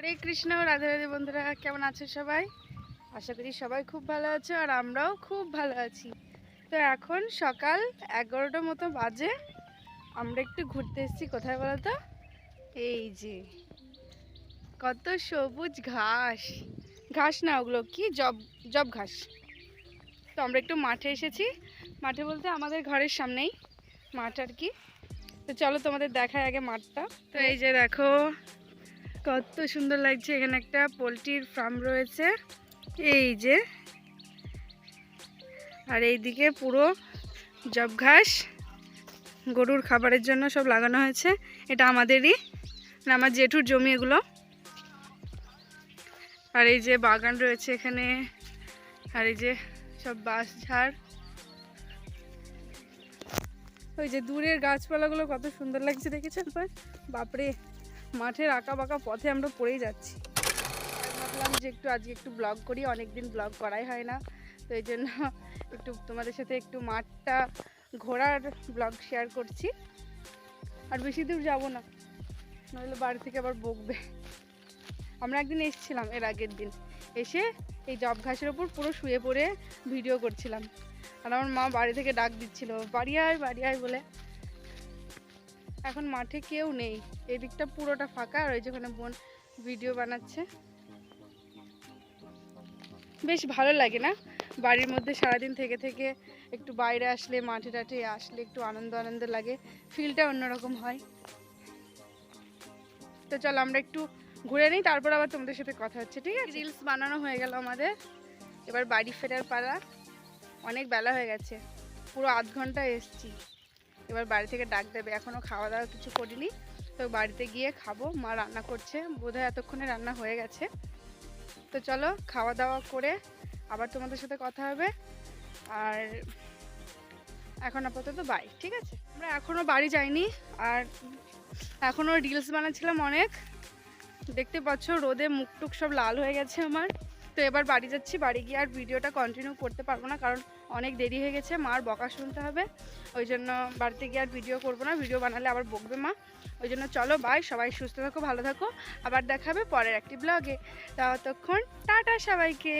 হরে কৃষ্ণ, রাধে রাধে বন্ধুরা, কেমন আছো সবাই? আশা করি সবাই খুব ভালো আছো আর আমরাও খুব ভালো আছি। তো এখন সকাল এগারোটার মতো বাজে, আমরা একটু ঘুরতে এসেছি, কোথায় বলো তো এই যে, কত সবুজ ঘাস। ঘাস না, ওগুলো কি? জব জব ঘাস। তো আমরা একটু মাঠে এসেছি। মাঠে বলতে আমাদের ঘরের সামনেই মাঠ আর কি। তো চলো তোমাদের দেখায় আগে মাঠটা। তো এই যে দেখো কত সুন্দর লাগছে, এখানে একটা পোলট্রির ফার্ম রয়েছে। এই যে। আর এইদিকে পুরো জব ঘাস, গরুর খাবারের জন্য সব লাগানো হয়েছে। এটা আমাদেরই মানে আমার জেঠুর জমি এগুলো। আর এই যে বাগান রয়েছে এখানে। আর এই যে সব বাঁশ ঝাড়। ওই যে দূরের গাছপালাগুলো কত সুন্দর লাগছে দেখেছেন পর বাপরে! মাঠের আঁকা বাঁকা পথে আমরা পড়েই যাচ্ছি। ভাবলাম যে একটু আজকে একটু ব্লগ করি অনেক দিন ব্লগ করাই হয় না। তো এই জন্য একটু তোমাদের সাথে একটু মাঠটা ঘোরার ব্লগ শেয়ার করছি। আর বেশি দূর যাব না, নইলে বাড়ি থেকে আবার বকবে। আমরা একদিন এসেছিলাম এর আগের দিন। এসে এই জব ঘাসের ওপর পুরো শুয়ে পড়ে ভিডিও করছিলাম। আর আমার মা বাড়ি থেকে ডাক দিচ্ছিল, বাড়ি আয় বাড়ি আয় বলে। এখন মাঠে কেউ নেই। এদিকটা পুরোটা ফাঁকা, আর ওই যেখানে বোন ভিডিও বানাচ্ছে। বেশ ভালো লাগে না? বাড়ির মধ্যে সারাদিন থেকে থেকে একটু বাইরে আসলে, মাঠে টাঠে আসলে একটু আনন্দ আনন্দ লাগে ফিলটা অন্যরকম হয়। তো চলো আমরা একটু ঘুরে নিই, তারপর আবার তোমাদের সাথে কথা হচ্ছে, ঠিক আছে? রিলস বানানো হয়ে গেল আমাদের। এবার বাড়ি ফেরার পালা। অনেক বেলা হয়ে গেছে। পুরো আধ ঘণ্টা এসছি। এবার বাড়ি থেকে ডাক দেবে। এখনও খাওয়া দাওয়া কিছু করিনি। তো বাড়িতে গিয়ে খাব। মা রান্না করছে। বোধহয় এতক্ষণে রান্না হয়ে গেছে। তো চলো খাওয়া দাওয়া করে আবার তোমাদের সাথে কথা হবে। আর এখন আপাতত বাই ঠিক আছে? আমরা এখনও বাড়ি যাইনি। আর এখনও রিলস বানাচ্ছিলাম অনেক। দেখতে পাচ্ছ রোদে মুখ টুক সব লাল হয়ে গেছে আমার। তো এবার বাড়ি যাচ্ছি, বাড়ি গিয়ে আর ভিডিওটা কন্টিনিউ করতে পারব না কারণ অনেক দেরি হয়ে গেছে, মার বকা শুনতে হবে। ওই জন্য বাড়িতে গিয়ে আর ভিডিও করব না, ভিডিও বানালে আবার বকবে মা। ওই জন্য চলো বাই সবাই সুস্থ থাকো, ভালো থাকো। আবার দেখাবে পরের একটি ব্লগে ততক্ষণ, টাটা সবাইকে।